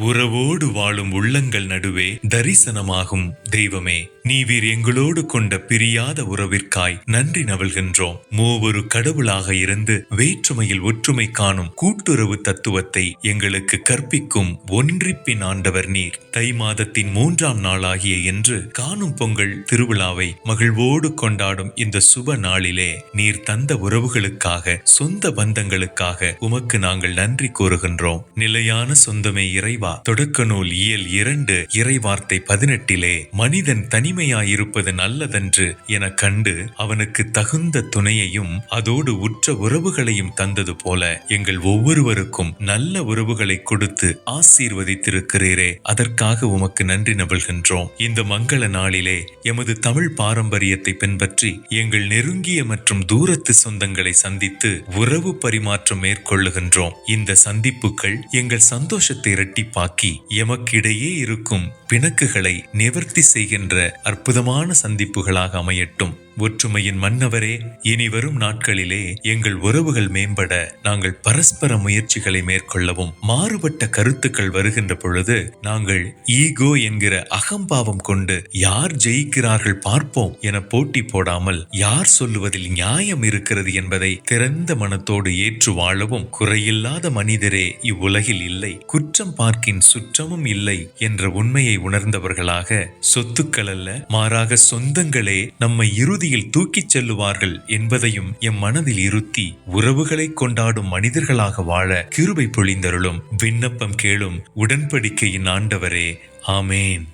உறவோடு வாழும் உள்ளங்கள் நடுவே தரிசனமாகும். தெய்வமே நீவீர் எங்களோடு கொண்ட பிரியாத உறவிற்காய் நன்றி நவல்கின்றோம். மூவொரு கடவுளாக இருந்து வேற்றுமையில் ஒற்றுமை காணும் கூட்டுறவு தத்துவத்தை எங்களுக்கு கற்பிக்கும் ஒன்றிப்பின் ஆண்டவர் நீர். தை மாதத்தின் மூன்றாம் நாளாகிய இன்று காணும் பொங்கல் திருவிழாவை மகிழ்வோடு கொண்டாடும் இந்த சுப நாளிலே நீர் தந்த உறவுகளுக்காக சொந்த பந்தங்களுக்காக உமக்கு நாங்கள் நன்றி கூறுகின்றோம். நிலையான சொந்தமே இறைவா தொடக்க நூல் இயல் இரண்டு இறைவார்த்தை பதினெட்டிலே மனிதன் தனிமையாயிருப்பது நல்லதென்று என கண்டு அவனுக்கு தகுந்த துணையையும் அதோடு உற்ற உறவுகளையும் தந்தது போல எங்கள் ஒவ்வொருவருக்கும் நல்ல உறவுகளை கொடுத்து ஆசீர்வதித்திருக்கிறீரே. அதற்காக உமக்கு நன்றி நபல்கின்றோம் இந்த மங்கள நாளிலே எமது தமிழ் பாரம்பரியத்தை பின்பற்றி எங்கள் நெருங்கிய மற்றும் தூரத்து சொந்தங்களை சந்தித்து உறவு பரிமாற்றம் மேற்கொள்ளுகின்றோம். இந்த சந்திப்புகள் எங்கள் சந்தோஷத்தை பாக்கி எமக்கிடையே இருக்கும். பிணக்குகளை நிவர்த்தி செய்கின்ற அற்புதமான சந்திப்புகளாக அமையட்டும். ஒற்றுமையின் மன்னவரே இனி வரும் நாட்களிலே எங்கள் உறவுகள் மேம்பட நாங்கள் பரஸ்பர முயற்சிகளை மேற்கொள்ளவும் மாறுபட்ட கருத்துக்கள் வருகின்ற பொழுது நாங்கள் ஈகோ என்கிற அகம்பாவம் கொண்டு யார் ஜெயிக்கிறார்கள் பார்ப்போம் என போட்டி போடாமல் யார் சொல்லுவதில் நியாயம் இருக்கிறது என்பதை திறந்த மனத்தோடு ஏற்று வாழவும் குறையில்லாத மனிதரே இவ்வுலகில் இல்லை. குற்றம் பார்க்கின் சுற்றமும் இல்லை என்ற உண்மையை உணர்ந்தவர்களாக சொத்துக்கள் அல்ல மாறாக சொந்தங்களே நம்மை இறுதியில் தூக்கிச் செல்லுவார்கள் என்பதையும் எம் மனதில் இருத்தி உறவுகளை கொண்டாடும் மனிதர்களாக வாழ கிருபை பொழிந்தருளும். விண்ணப்பம் கேளும் உடன்படிக்கையின் ஆண்டவரே. ஆமேன்.